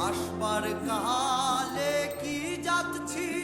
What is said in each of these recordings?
আসবার কালে কি যাচ্ছি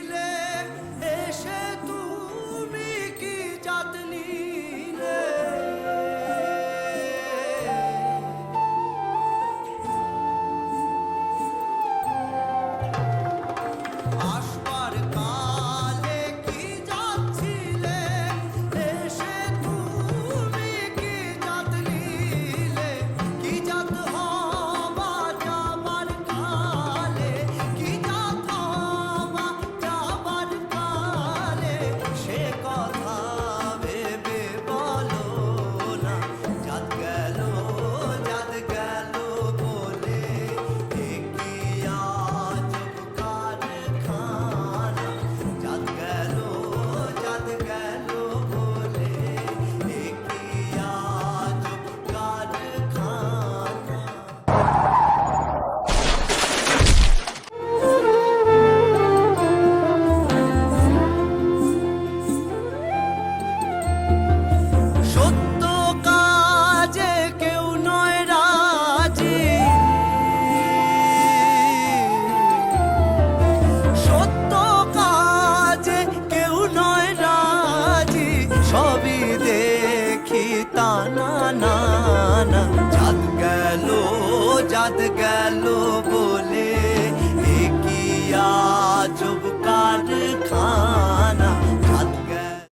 তানা না চাঁদ গেল চাঁদ গেল বলে।